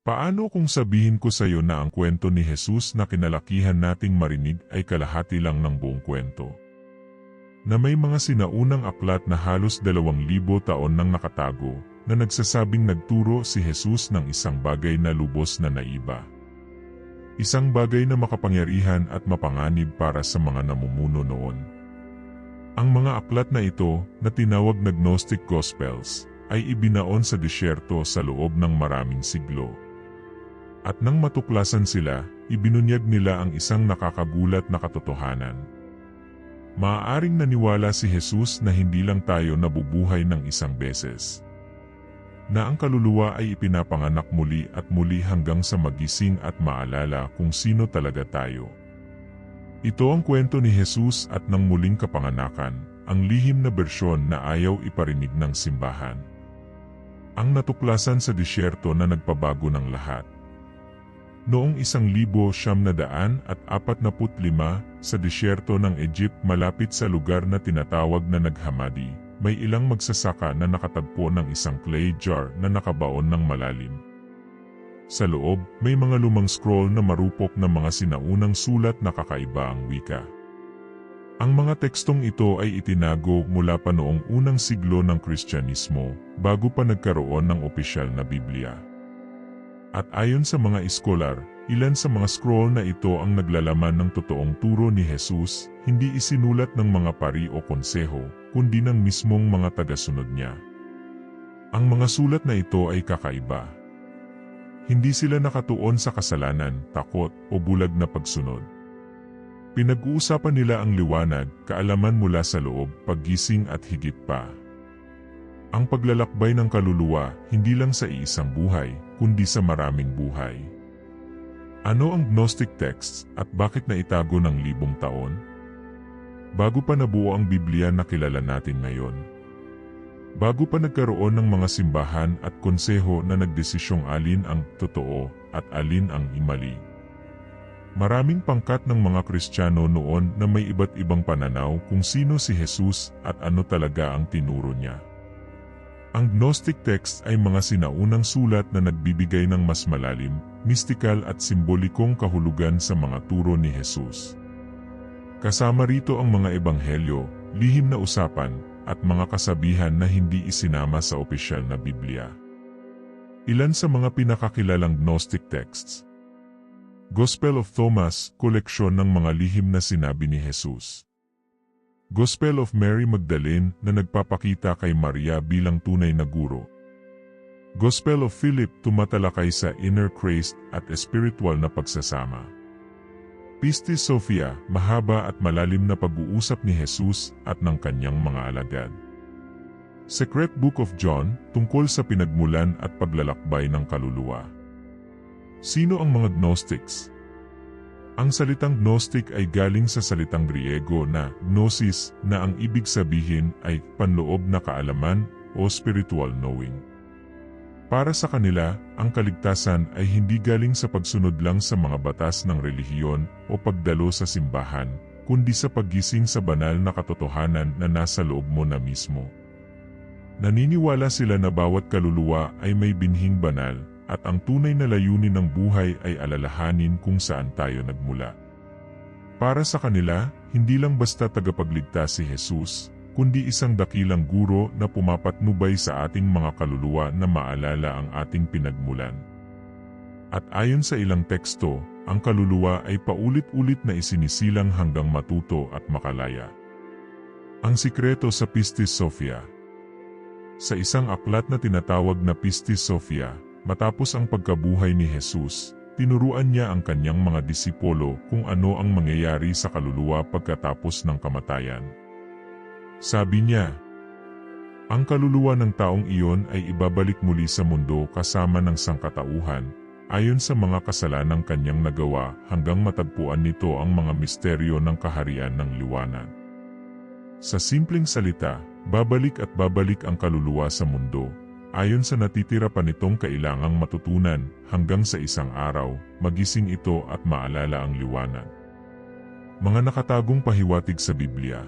Paano kung sabihin ko sa iyo na ang kwento ni Jesus na kinalakihan nating marinig ay kalahati lang ng buong kwento? Na may mga sinaunang aklat na halos dalawang libo taon nang nakatago na nagsasabing nagturo si Jesus ng isang bagay na lubos na naiba. Isang bagay na makapangyarihan at mapanganib para sa mga namumuno noon. Ang mga aklat na ito, na tinawag na Gnostic Gospels, ay ibinaon sa disyerto sa loob ng maraming siglo. At nang matuklasan sila, ibinunyag nila ang isang nakakagulat na katotohanan. Maaaring naniwala si Jesus na hindi lang tayo nabubuhay ng isang beses. Na ang kaluluwa ay ipinapanganak muli at muli hanggang sa magising at maalala kung sino talaga tayo. Ito ang kwento ni Jesus at ng muling kapanganakan, ang lihim na bersyon na ayaw iparinig ng simbahan. Ang natuklasan sa disyerto na nagpabago ng lahat. Noong isang libo siyam na daan at apat na put lima, sa disyerto ng Egypt malapit sa lugar na tinatawag na Naghamadi, may ilang magsasaka na nakatagpo ng isang clay jar na nakabaon ng malalim. Sa loob, may mga lumang scroll na marupok na mga sinaunang sulat na kakaiba ang wika. Ang mga tekstong ito ay itinago mula pa noong unang siglo ng Kristyanismo, bago pa nagkaroon ng opisyal na Biblia. At ayon sa mga iskolar, ilan sa mga scroll na ito ang naglalaman ng totoong turo ni Jesus, hindi isinulat ng mga pari o konseho, kundi ng mismong mga tagasunod niya. Ang mga sulat na ito ay kakaiba. Hindi sila nakatuon sa kasalanan, takot, o bulag na pagsunod. Pinag-uusapan nila ang liwanag, kaalaman mula sa loob, paggising at higit pa. Ang paglalakbay ng kaluluwa, hindi lang sa iisang buhay, kundi sa maraming buhay. Ano ang Gnostic texts at bakit naitago ng libong taon? Bago pa nabuo ang Biblia na kilala natin ngayon. Bago pa nagkaroon ng mga simbahan at konseho na nagdesisyong alin ang totoo at alin ang imali. Maraming pangkat ng mga Kristiyano noon na may iba't ibang pananaw kung sino si Jesus at ano talaga ang tinuro niya. Ang Gnostic text ay mga sinaunang sulat na nagbibigay ng mas malalim, mistikal at simbolikong kahulugan sa mga turo ni Jesus. Kasama rito ang mga ebanghelyo, lihim na usapan, at mga kasabihan na hindi isinama sa opisyal na Biblia. Ilan sa mga pinakakilalang Gnostic texts. Gospel of Thomas, koleksyon ng mga lihim na sinabi ni Jesus. Gospel of Mary Magdalene na nagpapakita kay Maria bilang tunay na guro. Gospel of Philip tumatalakay sa inner Christ at spiritual na pagsasama. Pistis Sophia, mahaba at malalim na pag-uusap ni Jesus at ng kanyang mga alagad. Secret Book of John, tungkol sa pinagmulan at paglalakbay ng kaluluwa. Sino ang mga Gnostics? Ang salitang Gnostic ay galing sa salitang Griego na gnosis na ang ibig sabihin ay panloob na kaalaman o spiritual knowing. Para sa kanila, ang kaligtasan ay hindi galing sa pagsunod lang sa mga batas ng relihiyon o pagdalo sa simbahan, kundi sa paggising sa banal na katotohanan na nasa loob mo na mismo. Naniniwala sila na bawat kaluluwa ay may binhing banal at ang tunay na layunin ng buhay ay alalahanin kung saan tayo nagmula. Para sa kanila, hindi lang basta tagapagligtas si Jesus, kundi isang dakilang guro na pumapatnubay sa ating mga kaluluwa na maalala ang ating pinagmulan. At ayon sa ilang teksto, ang kaluluwa ay paulit-ulit na isinisilang hanggang matuto at makalaya. Ang sikreto sa Pistis Sophia Sa isang aklat na tinatawag na Pistis Sophia, Matapos ang pagkabuhay ni Jesus, tinuruan niya ang kanyang mga disipulo kung ano ang mangyayari sa kaluluwa pagkatapos ng kamatayan. Sabi niya, ang kaluluwa ng taong iyon ay ibabalik muli sa mundo kasama ng sangkatauhan, ayon sa mga kasalanang kanyang nagawa hanggang matagpuan nito ang mga misteryo ng kaharian ng liwanag. Sa simpleng salita, babalik at babalik ang kaluluwa sa mundo, Ayon sa natitira pa nitong kailangang matutunan hanggang sa isang araw, magising ito at maalala ang liwanag. Mga nakatagong pahiwatig sa Biblia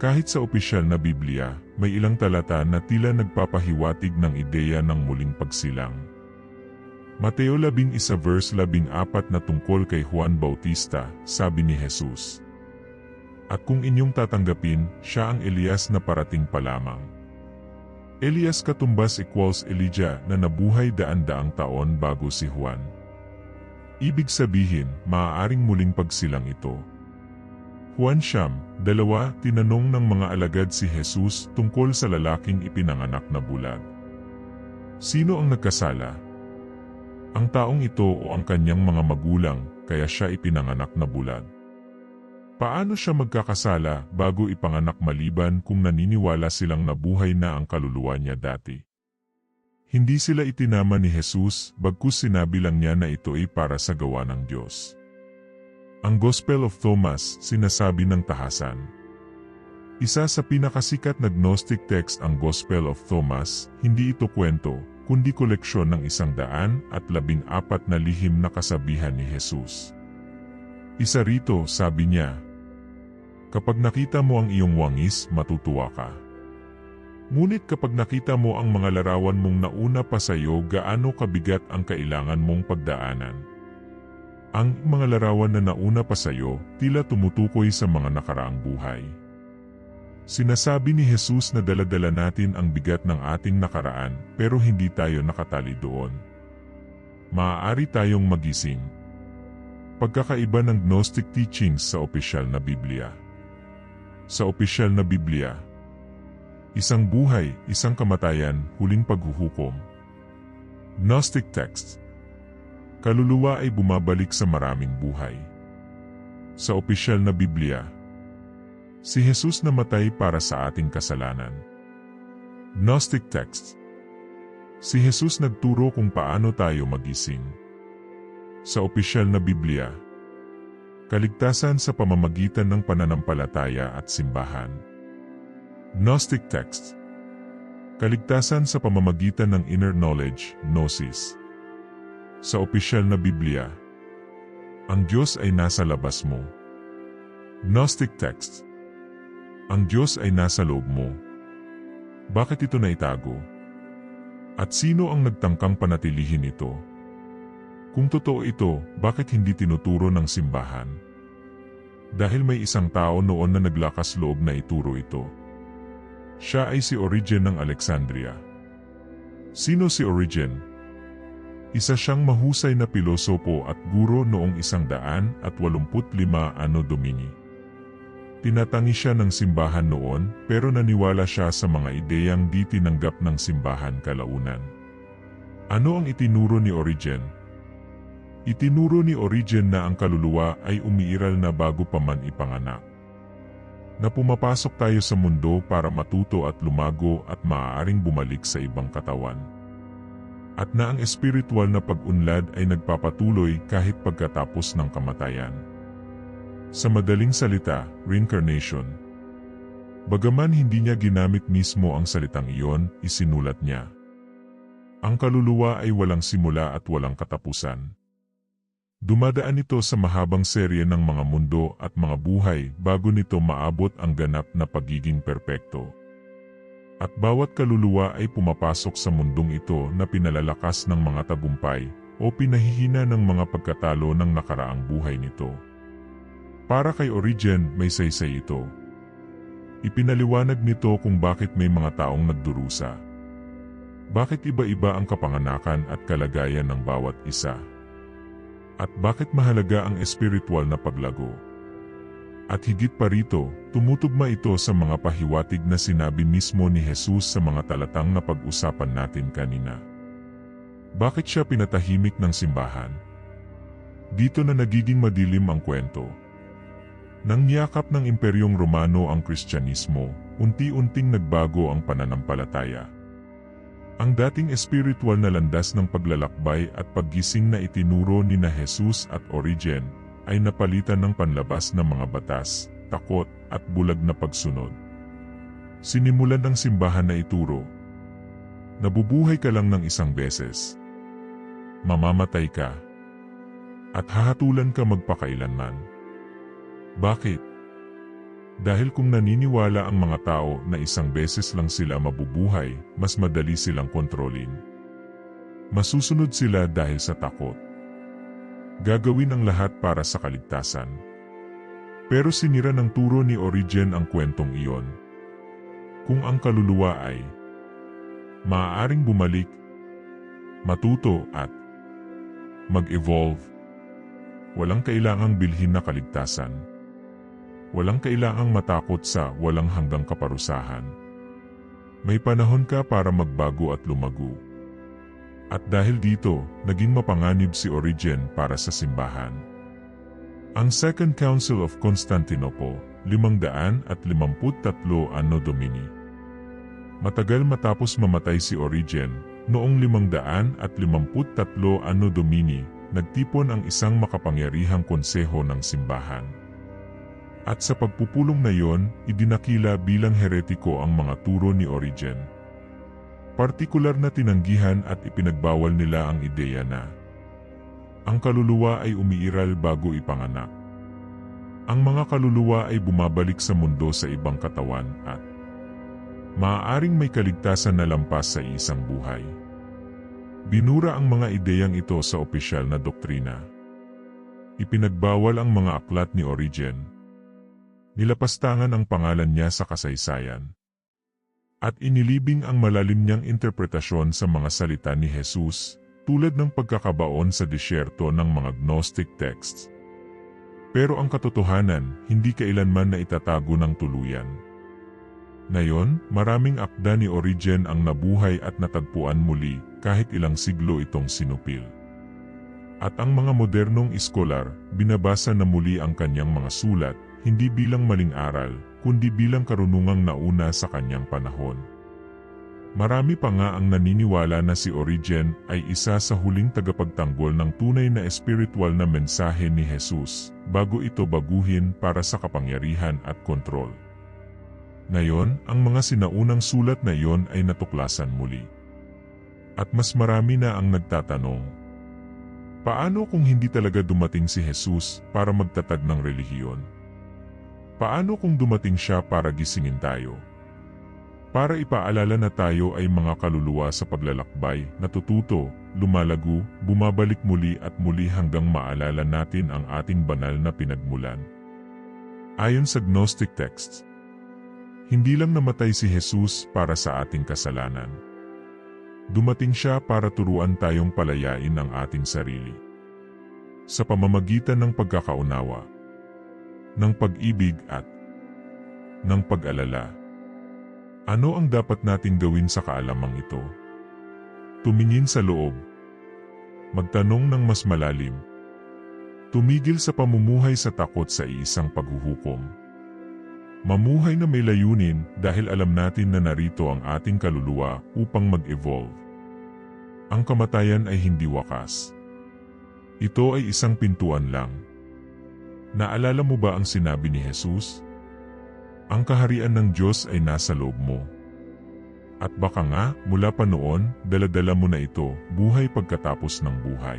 Kahit sa opisyal na Biblia, may ilang talata na tila nagpapahiwatig ng ideya ng muling pagsilang. Mateo 11 verse 14 na tungkol kay Juan Bautista, sabi ni Jesus. At kung inyong tatanggapin, siya ang Elias na parating pa lamang. Elias katumbas equals Elijah na nabuhay daan-daang taon bago si Juan. Ibig sabihin, maaaring muling pagsilang ito. Juan Siyam, dalawa, tinanong ng mga alagad si Jesus tungkol sa lalaking ipinanganak na bulag. Sino ang nagkasala? Ang taong ito o ang kanyang mga magulang, kaya siya ipinanganak na bulag. Paano siya magkakasala bago ipanganak maliban kung naniniwala silang nabuhay na ang kaluluwa niya dati? Hindi sila itinama ni Jesus, bagkus sinabi lang niya na ito ay para sa gawa ng Diyos. Ang Gospel of Thomas, sinasabi ng tahasan. Isa sa pinakasikat na Gnostic text ang Gospel of Thomas, hindi ito kwento, kundi koleksyon ng isang daan at labing apat na lihim na kasabihan ni Jesus. Isa rito, sabi niya, Kapag nakita mo ang iyong wangis, matutuwa ka. Ngunit kapag nakita mo ang mga larawan mong nauna pa sa iyo gaano kabigat ang kailangan mong pagdaanan. Ang mga larawan na nauna pa sa iyo tila tumutukoy sa mga nakaraang buhay. Sinasabi ni Jesus na daladala natin ang bigat ng ating nakaraan pero hindi tayo nakatali doon. Maaari tayong magising. Pagkakaiba ng Gnostic teachings sa opisyal na Biblia. Sa opisyal na Biblia, Isang buhay, isang kamatayan, huling paghuhukom. Gnostic text. Kaluluwa ay bumabalik sa maraming buhay. Sa opisyal na Biblia, si Jesus namatay para sa ating kasalanan. Gnostic text. Si Jesus nagturo kung paano tayo magising. Sa opisyal na Biblia, kaligtasan sa pamamagitan ng pananampalataya at simbahan. Gnostic text Kaligtasan sa pamamagitan ng inner knowledge, gnosis. Sa opisyal na Biblia, ang Diyos ay nasa labas mo. Gnostic text Ang Diyos ay nasa loob mo. Bakit ito naitago? At sino ang nagtangkang panatilihin ito? Kung totoo ito, bakit hindi tinuturo ng simbahan? Dahil may isang tao noon na naglakas loob na ituro ito. Siya ay si Origen ng Alexandria. Sino si Origen? Isa siyang mahusay na pilosopo at guro noong isang daan at walumput lima ano domini. Tinatangi siya ng simbahan noon pero naniwala siya sa mga ideyang di tinanggap ng simbahan kalaunan. Ano ang itinuro ni Origen? Itinuro ni Origen na ang kaluluwa ay umiiral na bago pa man ipanganak na pumapasok tayo sa mundo para matuto at lumago at maaaring bumalik sa ibang katawan. At na ang espiritual na pag-unlad ay nagpapatuloy kahit pagkatapos ng kamatayan. Sa madaling salita, reincarnation. Bagaman hindi niya ginamit mismo ang salitang iyon, isinulat niya. Ang kaluluwa ay walang simula at walang katapusan. Dumadaan ito sa mahabang serye ng mga mundo at mga buhay bago nito maabot ang ganap na pagiging perpekto. At bawat kaluluwa ay pumapasok sa mundong ito na pinalalakas ng mga tagumpay o pinahihina ng mga pagkatalo ng nakaraang buhay nito. Para kay Origen, may saysay ito. Ipinaliwanag nito kung bakit may mga taong nagdurusa. Bakit iba-iba ang kapanganakan at kalagayan ng bawat isa. At bakit mahalaga ang espiritual na paglago? At higit pa rito, tumutugma ito sa mga pahiwatig na sinabi mismo ni Jesus sa mga talatang na pag-usapan natin kanina. Bakit siya pinatahimik ng simbahan? Dito na nagiging madilim ang kwento. Nang niyakap ng Imperyong Romano ang Kristyanismo, unti-unting nagbago ang pananampalataya. Ang dating espiritual na landas ng paglalakbay at paggising na itinuro ni na Jesus at Origen ay napalitan ng panlabas ng mga batas, takot at bulag na pagsunod. Sinimulan ng simbahan na ituro. Nabubuhay ka lang ng isang beses. Mamamatay ka. At hahatulan ka magpakailanman. Bakit? Dahil kung naniniwala ang mga tao na isang beses lang sila mabubuhay, mas madali silang kontrolin. Masusunod sila dahil sa takot. Gagawin ang lahat para sa kaligtasan. Pero sinira ng turo ni Origen ang kwentong iyon. Kung ang kaluluwa ay maaaring bumalik, matuto at mag-evolve, walang kailangang bilhin na kaligtasan. Walang kailangang matakot sa walang hanggang kaparusahan. May panahon ka para magbago at lumago. At dahil dito, naging mapanganib si Origen para sa simbahan. Ang Second Council of Constantinople, 553 Anno Domini. Matagal matapos mamatay si Origen, noong 553 Anno Domini, nagtipon ang isang makapangyarihang konseho ng simbahan. At sa pagpupulong na yon, idinakila bilang heretiko ang mga turo ni Origen. Partikular na tinanggihan at ipinagbawal nila ang ideya na ang kaluluwa ay umiiral bago ipanganak. Ang mga kaluluwa ay bumabalik sa mundo sa ibang katawan at maaaring may kaligtasan na lampas sa isang buhay. Binura ang mga ideyang ito sa opisyal na doktrina. Ipinagbawal ang mga aklat ni Origen nilapastangan ang pangalan niya sa kasaysayan. At inilibing ang malalim niyang interpretasyon sa mga salita ni Jesus, tulad ng pagkakabaon sa disyerto ng mga Gnostic texts. Pero ang katotohanan, hindi kailanman na itatago ng tuluyan. Ngayon, maraming akda ni Origen ang nabuhay at natagpuan muli kahit ilang siglo itong sinupil. At ang mga modernong iskolar, binabasa na muli ang kanyang mga sulat, hindi bilang maling aral, kundi bilang karunungang nauna sa kanyang panahon. Marami pa nga ang naniniwala na si Origen ay isa sa huling tagapagtanggol ng tunay na espiritual na mensahe ni Jesus bago ito baguhin para sa kapangyarihan at kontrol. Ngayon, ang mga sinaunang sulat na iyon ay natuklasan muli. At mas marami na ang nagtatanong, Paano kung hindi talaga dumating si Jesus para magtatag ng relihiyon? Paano kung dumating siya para gisingin tayo? Para ipaalala na tayo ay mga kaluluwa sa paglalakbay, natututo, lumalago, bumabalik muli at muli hanggang maalala natin ang ating banal na pinagmulan. Ayon sa Gnostic texts, hindi lang namatay si Jesus para sa ating kasalanan. Dumating siya para turuan tayong palayain ang ating sarili. Sa pamamagitan ng pagkakaunawa, ng pag-ibig at ng pag-alala. Ano ang dapat nating gawin sa kaalamang ito? Tumingin sa loob. Magtanong ng mas malalim. Tumigil sa pamumuhay sa takot sa isang paghuhukom. Mamuhay na may layunin dahil alam natin na narito ang ating kaluluwa upang mag-evolve. Ang kamatayan ay hindi wakas. Ito ay isang pintuan lang Naalala mo ba ang sinabi ni Jesus? Ang kaharian ng Diyos ay nasa loob mo. At baka nga, mula pa noon, daladala mo na ito, buhay pagkatapos ng buhay.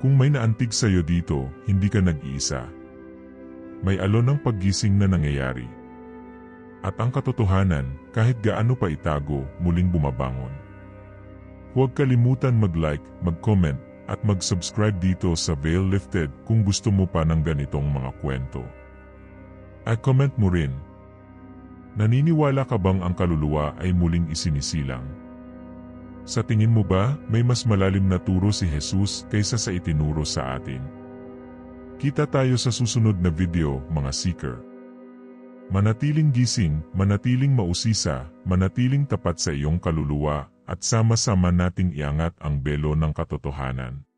Kung may naantig sa iyo dito, hindi ka nag-iisa. May alon ng paggising na nangyayari. At ang katotohanan, kahit gaano pa itago, muling bumabangon. Huwag kalimutan mag-like, mag-comment, at mag-subscribe dito sa Veil Lifted kung gusto mo pa ng ganitong mga kwento. At comment mo rin. Naniniwala ka bang ang kaluluwa ay muling isinisilang? Sa tingin mo ba may mas malalim na turo si Jesus kaysa sa itinuro sa atin? Kita tayo sa susunod na video, mga seeker. Manatiling gising, manatiling mausisa, manatiling tapat sa iyong kaluluwa at sama-sama nating iangat ang belo ng katotohanan.